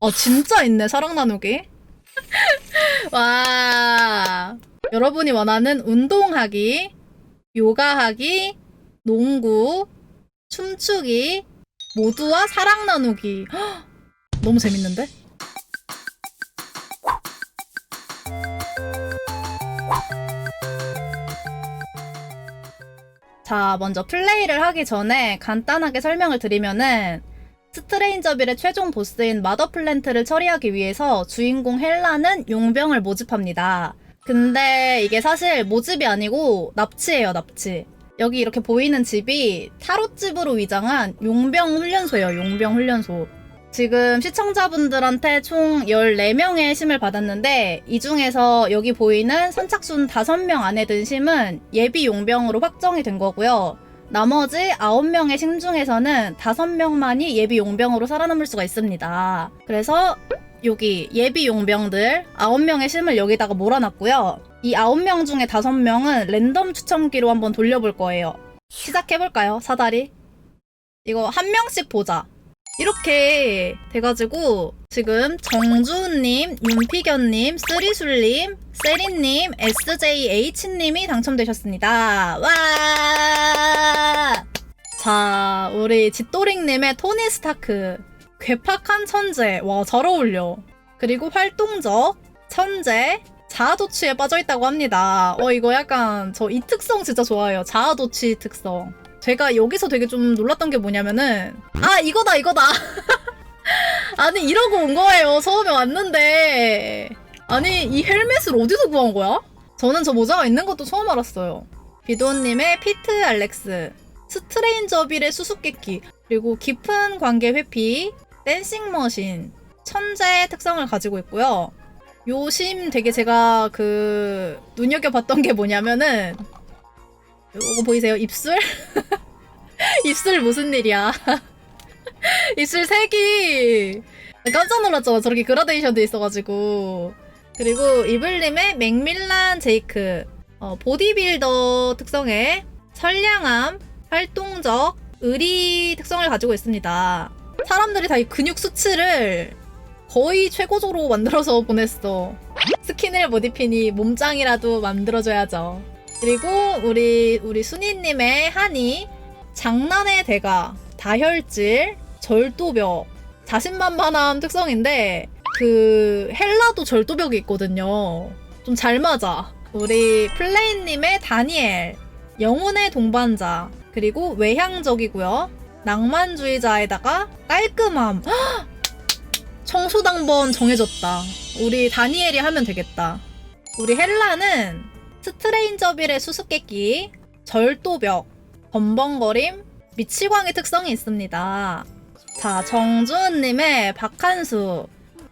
아 진짜 있네 사랑 나누기. 와 여러분이 원하는 운동하기, 요가하기, 농구, 춤추기 모두와 사랑 나누기. 헉, 너무 재밌는데? 자, 먼저 플레이를 하기 전에 간단하게 설명을 드리면은 스트레인저빌의 최종 보스인 마더 플랜트를 처리하기 위해서 주인공 헬라는 용병을 모집합니다. 근데 이게 사실 모집이 아니고 납치예요, 납치. 여기 이렇게 보이는 집이 타로집으로 위장한 용병 훈련소예요, 용병 훈련소. 지금 시청자분들한테 총 14명의 심을 받았는데 이 중에서 여기 보이는 선착순 5명 안에 든 심은 예비 용병으로 확정이 된 거고요. 나머지 9명의 심 중에서는 5명만이 예비 용병으로 살아남을 수가 있습니다. 그래서 여기 예비 용병들 9명의 심을 여기다가 몰아놨고요. 이 9명 중에 5명은 랜덤 추첨기로 한번 돌려볼 거예요. 시작해볼까요, 사다리? 이거 한 명씩 보자. 이렇게 돼가지고 지금 정주님, 윤피견님, 쓰리술님, 세린님, SJH님이 당첨되셨습니다. 와! 자, 우리 짓도링님의 토니 스타크. 괴팍한 천재. 와, 잘 어울려. 그리고 활동적, 천재, 자아도취에 빠져있다고 합니다. 어, 이거 약간 저 이 특성 진짜 좋아해요. 자아도취 특성. 제가 여기서 되게 좀 놀랐던 게 뭐냐면은 아 이거다 이거다 아니 이러고 온 거예요 처음에 왔는데 아니 이 헬멧을 어디서 구한 거야? 저는 저 모자가 있는 것도 처음 알았어요 비도님의 피트 알렉스 스트레인저빌의 수수께끼 그리고 깊은 관계 회피 댄싱 머신 천재 특성을 가지고 있고요 요심 되게 제가 그 눈여겨봤던 게 뭐냐면은 이거 보이세요 입술? 입술 무슨 일이야? 입술 색이 깜짝 놀랐잖아. 저렇게 그라데이션 돼 있어가지고. 그리고 이블림의 맥밀란 제이크. 어, 보디빌더 특성의 선량함, 활동적, 의리 특성을 가지고 있습니다. 사람들이 다 이 근육 수치를 거의 최고조로 만들어서 보냈어. 스킨을 못 입히니 몸짱이라도 만들어줘야죠. 그리고 우리 우리 순이님의 한이 장난의 대가, 다혈질, 절도벽, 자신만만함 특성인데 그 헬라도 절도벽이 있거든요. 좀 잘 맞아. 우리 플레인님의 다니엘, 영혼의 동반자, 그리고 외향적이고요. 낭만주의자에다가 깔끔함. 헉! 청소당번 정해졌다. 우리 다니엘이 하면 되겠다. 우리 헬라는 스트레인저빌의 수수께끼, 절도벽, 범벙거림, 미치광이 특성이 있습니다. 자, 정주은님의 박한수.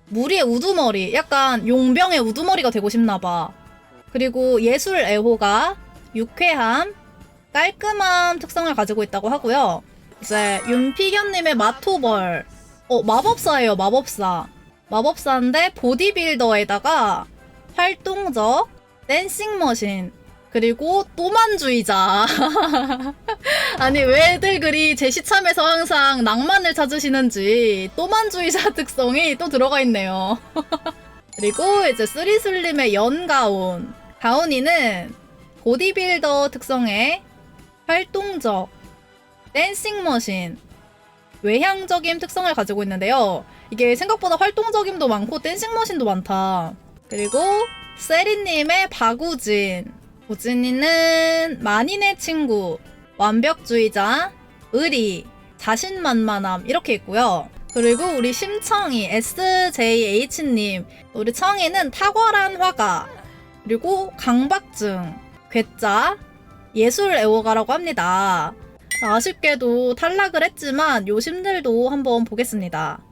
무리의 우두머리. 약간 용병의 우두머리가 되고 싶나봐. 그리고 예술 애호가, 유쾌함, 깔끔함 특성을 가지고 있다고 하고요. 이제 윤피견님의 마토벌. 어, 마법사예요, 마법사. 마법사인데 보디빌더에다가 활동적, 댄싱 머신, 그리고 또만주의자. 아니, 왜들 그리 제 시참에서 항상 낭만을 찾으시는지 또만주의자 특성이 또 들어가 있네요. 그리고 이제 쓰리슬림의 연가온. 가온이는 보디빌더 특성의 활동적, 댄싱 머신, 외향적인 특성을 가지고 있는데요. 이게 생각보다 활동적임도 많고 댄싱 머신도 많다. 그리고 세리님의 바구진. 우진이는 만인의 친구, 완벽주의자, 의리, 자신만만함 이렇게 있고요. 그리고 우리 심청이 SJH님, 우리 청이는 탁월한 화가, 그리고 강박증, 괴짜, 예술 애호가라고 합니다. 아쉽게도 탈락을 했지만 요심들도 한번 보겠습니다.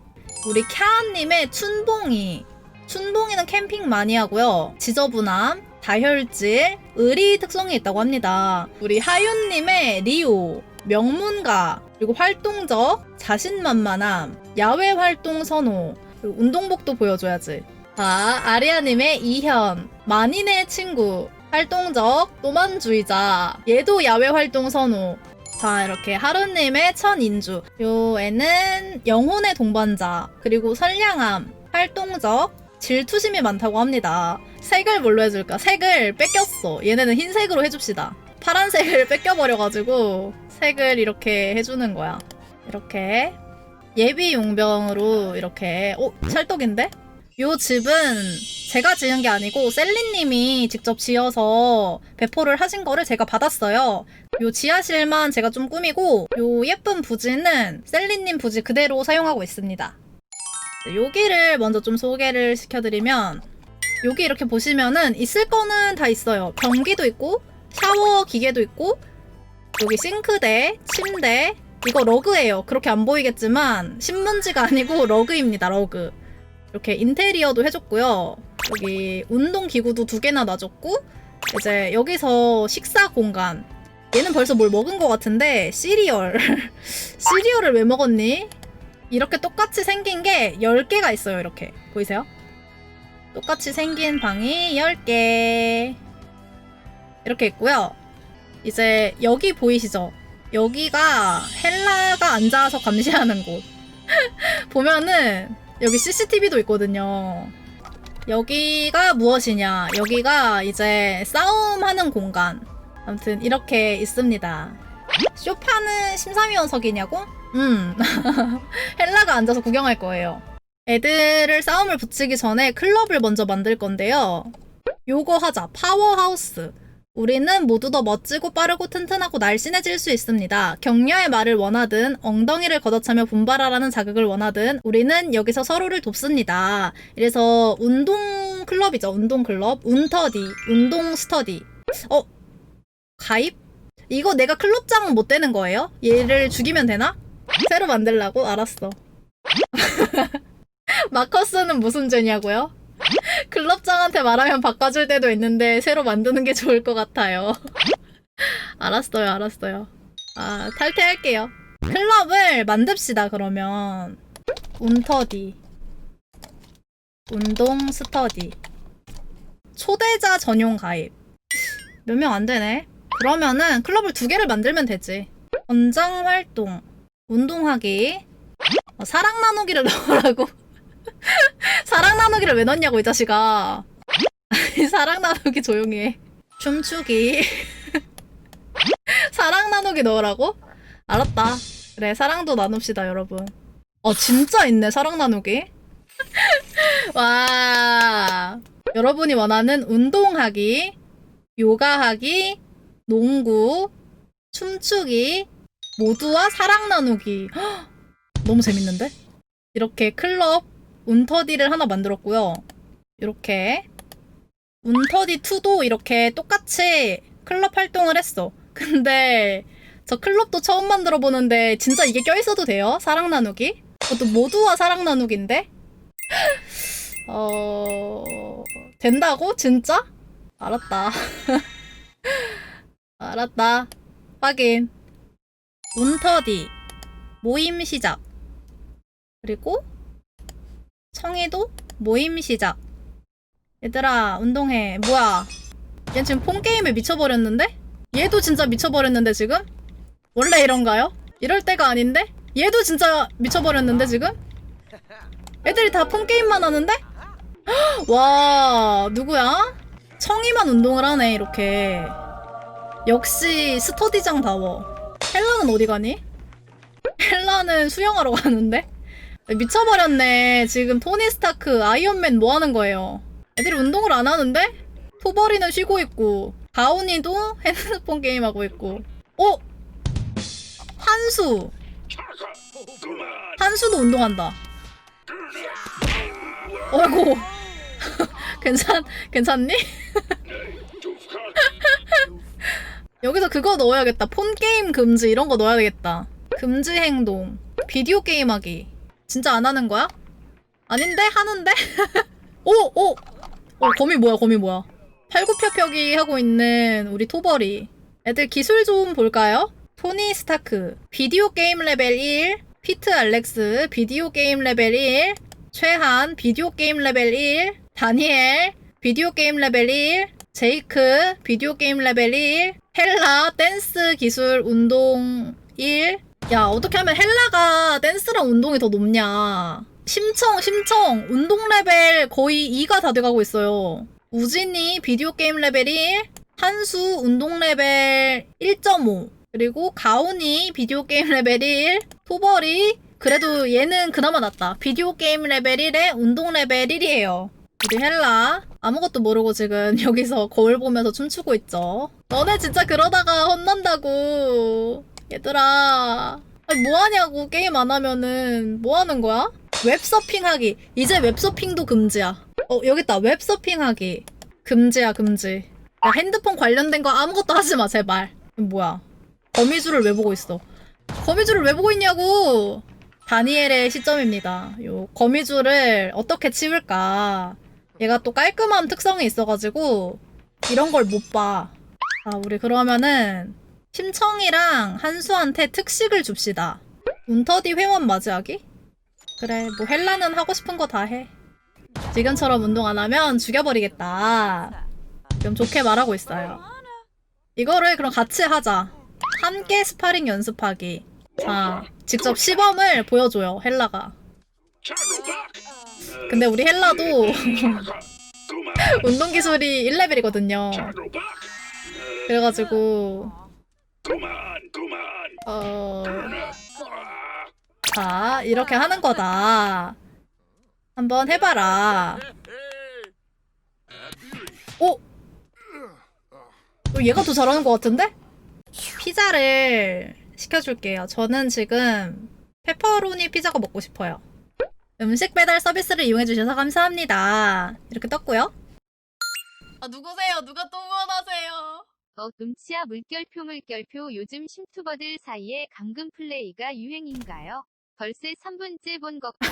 우리 캬님의 춘봉이, 춘봉이는 캠핑 많이 하고요. 지저분함, 다혈질, 의리 특성이 있다고 합니다. 우리 하윤님의 리오, 명문가, 그리고 활동적, 자신만만함, 야외 활동 선호, 그리고 운동복도 보여줘야지. 자, 아리아님의 이현, 만인의 친구, 활동적, 또만주의자, 얘도 야외 활동 선호, 자, 이렇게 하루님의 천인주. 요 애는 영혼의 동반자, 그리고 선량함, 활동적, 질투심이 많다고 합니다. 색을 뭘로 해줄까? 색을 뺏겼어. 얘네는 흰색으로 해줍시다. 파란색을 뺏겨버려가지고 색을 이렇게 해주는 거야. 이렇게 예비 용병으로 이렇게 어? 찰떡인데? 요 집은 제가 지은 게 아니고 셀리님이 직접 지어서 배포를 하신 거를 제가 받았어요. 요 지하실만 제가 좀 꾸미고 요 예쁜 부지는 셀리님 부지 그대로 사용하고 있습니다. 여기를 먼저 좀 소개를 시켜드리면 여기 이렇게 보시면은 있을 거는 다 있어요. 변기도 있고 샤워 기계도 있고 여기 싱크대, 침대 이거 러그예요. 그렇게 안 보이겠지만 신문지가 아니고 러그입니다. 러그. 이렇게 인테리어도 해줬고요. 여기 운동 기구도 두 개나 놔줬고 이제 여기서 식사 공간. 얘는 벌써 뭘 먹은 것 같은데 시리얼. 시리얼을 왜 먹었니? 이렇게 똑같이 생긴 게 10개가 있어요. 이렇게 보이세요? 똑같이 생긴 방이 10개. 이렇게 있고요. 이제 여기 보이시죠? 여기가 헬라가 앉아서 감시하는 곳. 보면은 여기 CCTV도 있거든요. 여기가 무엇이냐? 여기가 이제 싸움하는 공간. 아무튼 이렇게 있습니다. 쇼파는 심사위원석이냐고? 음. 헬라가 앉아서 구경할 거예요. 애들을 싸움을 붙이기 전에 클럽을 먼저 만들 건데요. 요거 하자. 파워하우스. 우리는 모두 더 멋지고 빠르고 튼튼하고 날씬해질 수 있습니다. 격려의 말을 원하든 엉덩이를 걷어차며 분발하라는 자극을 원하든 우리는 여기서 서로를 돕습니다. 이래서 운동 클럽이죠. 운동 클럽. 운터디. 운동 스터디. 어? 가입? 이거 내가 클럽장 못 되는 거예요? 얘를 죽이면 되나? 새로 만들라고? 알았어. 마커스는 무슨 죄냐고요? 클럽장한테 말하면 바꿔줄 때도 있는데 새로 만드는 게 좋을 것 같아요. 알았어요, 알았어요. 아, 탈퇴할게요. 클럽을 만듭시다, 그러면. 운터디. 운동 스터디. 초대자 전용 가입. 몇 명 안 되네. 그러면은 클럽을 두 개를 만들면 되지. 권장 활동. 운동하기. 어, 사랑 나누기를 넣으라고. 사랑 나누기를 왜 넣냐고 이 자식아. 사랑 나누기 조용히 해. 춤추기. 사랑 나누기 넣으라고? 알았다. 그래 사랑도 나눕시다 여러분. 어 진짜 있네 사랑 나누기. 와. 여러분이 원하는 운동하기, 요가하기, 농구, 춤추기, 모두와 사랑 나누기. 헉, 너무 재밌는데? 이렇게 클럽 운터디를 하나 만들었고요. 이렇게 운터디 2도 이렇게 똑같이 클럽 활동을 했어. 근데 저 클럽도 처음 만들어 보는데 진짜 이게 껴있어도 돼요? 사랑 나누기? 그것도 모두와 사랑 나누기인데? 어... 된다고? 진짜? 알았다. 알았다. 확인. 운터디. 모임 시작. 그리고 청해도 모임 시작. 얘들아, 운동해. 뭐야? 얘 지금 폰게임에 미쳐버렸는데? 얘도 진짜 미쳐버렸는데, 지금? 원래 이런가요? 이럴 때가 아닌데? 얘도 진짜 미쳐버렸는데, 지금? 애들이 다 폰게임만 하는데? 헉, 와, 누구야? 청이만 운동을 하네, 이렇게. 역시 스터디장다워. 헬라는 어디 가니? 헬라는 수영하러 가는데? 미쳐버렸네. 지금 토니 스타크, 아이언맨 뭐 하는 거예요? 애들이 운동을 안 하는데? 토버리는 쉬고 있고, 가온이도 핸드폰 게임하고 있고. 어? 한수. 한수도 운동한다. 어이구. 괜찮, 괜찮니? 여기서 그거 넣어야겠다. 폰 게임 금지 이런 거 넣어야 되겠다. 금지 행동. 비디오 게임 하기. 진짜 안 하는 거야? 아닌데? 하는데? 오! 오! 어, 거미 뭐야, 거미 뭐야. 팔굽혀펴기 하고 있는 우리 토벌이. 애들 기술 좀 볼까요? 토니 스타크. 비디오 게임 레벨 1. 피트 알렉스. 비디오 게임 레벨 1. 최한. 비디오 게임 레벨 1. 다니엘. 비디오 게임 레벨 1. 제이크 비디오 게임 레벨 1, 헬라 댄스 기술 운동 1. 야, 어떻게 하면 헬라가 댄스랑 운동이 더 높냐? 심청, 심청, 운동 레벨 거의 2가 다 돼가고 있어요. 우진이 비디오 게임 레벨 1, 한수 운동 레벨 1.5, 그리고 가온이 비디오 게임 레벨 1, 토벌이 그래도 얘는 그나마 낫다. 비디오 게임 레벨 1에 운동 레벨 1이에요. 우리 헬라 아무것도 모르고 지금 여기서 거울 보면서 춤추고 있죠. 너네 진짜 그러다가 혼난다고. 얘들아. 아니 뭐 하냐고 게임 안 하면은 뭐 하는 거야? 웹서핑 하기. 이제 웹서핑도 금지야. 어 여기 있다. 웹서핑 하기. 금지야 금지. 야, 핸드폰 관련된 거 아무것도 하지 마 제발. 뭐야? 거미줄을 왜 보고 있어? 거미줄을 왜 보고 있냐고! 다니엘의 시점입니다. 요 거미줄을 어떻게 치울까? 얘가 또 깔끔한 특성이 있어가지고 이런 걸 못 봐. 아, 우리 그러면은 심청이랑 한수한테 특식을 줍시다. 운터디 회원 맞이하기? 그래, 뭐 헬라는 하고 싶은 거 다 해. 지금처럼 운동 안 하면 죽여버리겠다. 좀 좋게 말하고 있어요. 이거를 그럼 같이 하자. 함께 스파링 연습하기. 자, 직접 시범을 보여줘요, 헬라가. 근데 우리 헬라도 운동 기술이 1레벨이거든요. 그래가지고, 어, 자, 이렇게 하는 거다. 한번 해봐라. 오! 어, 얘가 더 잘하는 것 같은데? 피자를 시켜줄게요. 저는 지금 페퍼로니 피자가 먹고 싶어요. 음식 배달 서비스를 이용해주셔서 감사합니다. 이렇게 떴고요. 아, 누구세요? 누가 또 응원하세요? 어, 음치야 물결표 물결표 요즘 심투버들 사이에 감금 플레이가 유행인가요? 벌써 3분째 본 것 같.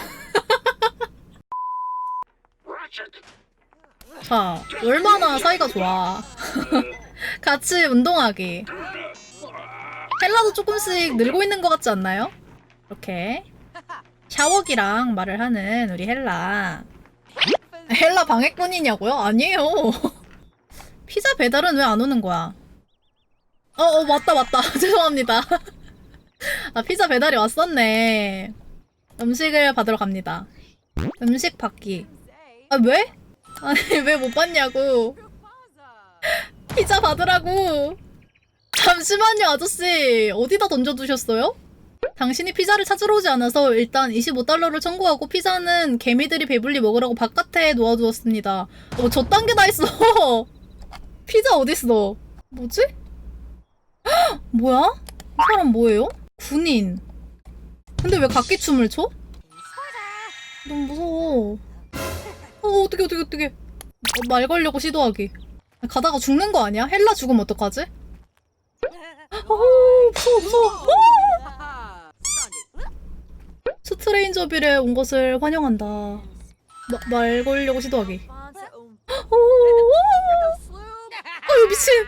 자, 얼마나 사이가 좋아. 같이 운동하기. 헬라도 조금씩 늘고 있는 것 같지 않나요? 이렇게. 샤워기랑 말을 하는 우리 헬라. 헬라 방해꾼이냐고요? 아니에요. 피자 배달은 왜 안 오는 거야? 어, 어, 맞다, 맞다. 죄송합니다. 아, 피자 배달이 왔었네. 음식을 받으러 갑니다. 음식 받기. 아, 왜? 아니, 왜 못 받냐고. 피자 받으라고. 잠시만요, 아저씨. 어디다 던져두셨어요? 당신이 피자를 찾으러 오지 않아서 일단 25달러를 청구하고 피자는 개미들이 배불리 먹으라고 바깥에 놓아두었습니다. 어, 저딴 게다 있어. 피자 어딨어? 뭐지? 헉, 뭐야? 이 사람 뭐예요? 군인. 근데 왜 각기 춤을 춰? 너무 무서워. 어, 어떡해, 어떡해, 어떡해. 어, 말 걸려고 시도하기. 가다가 죽는 거 아니야? 헬라 죽으면 어떡하지? 어, 무서워, 무서워. 스트레인저 빌에 온 것을 환영한다. 마, 말 걸려고 시도하기. 오, 오, 아유, 미친.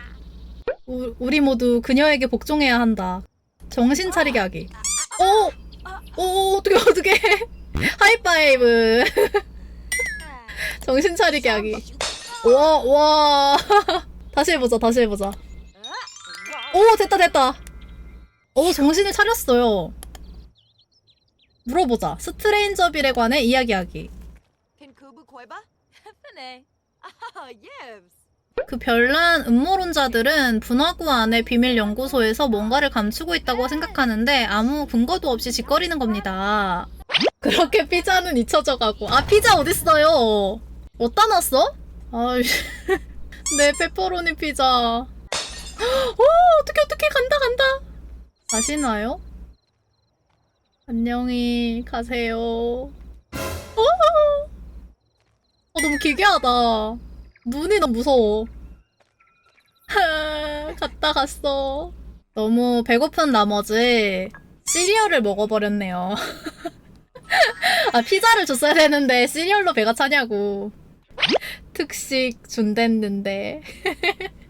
우, 우리 모두 그녀에게 복종해야 한다. 정신 차리게 하기. 오, 오, 어떻게, 어떻게. 하이파이브. 정신 차리게 하기. 와, 와. 다시 해보자, 다시 해보자. 오, 됐다, 됐다. 오, 정신을 차렸어요. 물어보자. 스트레인저 빌에 관해 이야기하기. 그 별난 음모론자들은 분화구 안의 비밀 연구소에서 뭔가를 감추고 있다고 생각하는데 아무 근거도 없이 짓거리는 겁니다. 그렇게 피자는 잊혀져 가고 아 피자 어딨어요? 어디다 놨어? 아이 내 페퍼로니 피자. 오 어떻게 어떻게 간다 간다. 가시나요? 안녕히 가세요. 어, 어 너무 기괴하다. 눈이 너무 무서워. 하, 갔다 갔어. 너무 배고픈 나머지 시리얼을 먹어버렸네요. 아, 피자를 줬어야 되는데 시리얼로 배가 차냐고. 특식 준댔는데.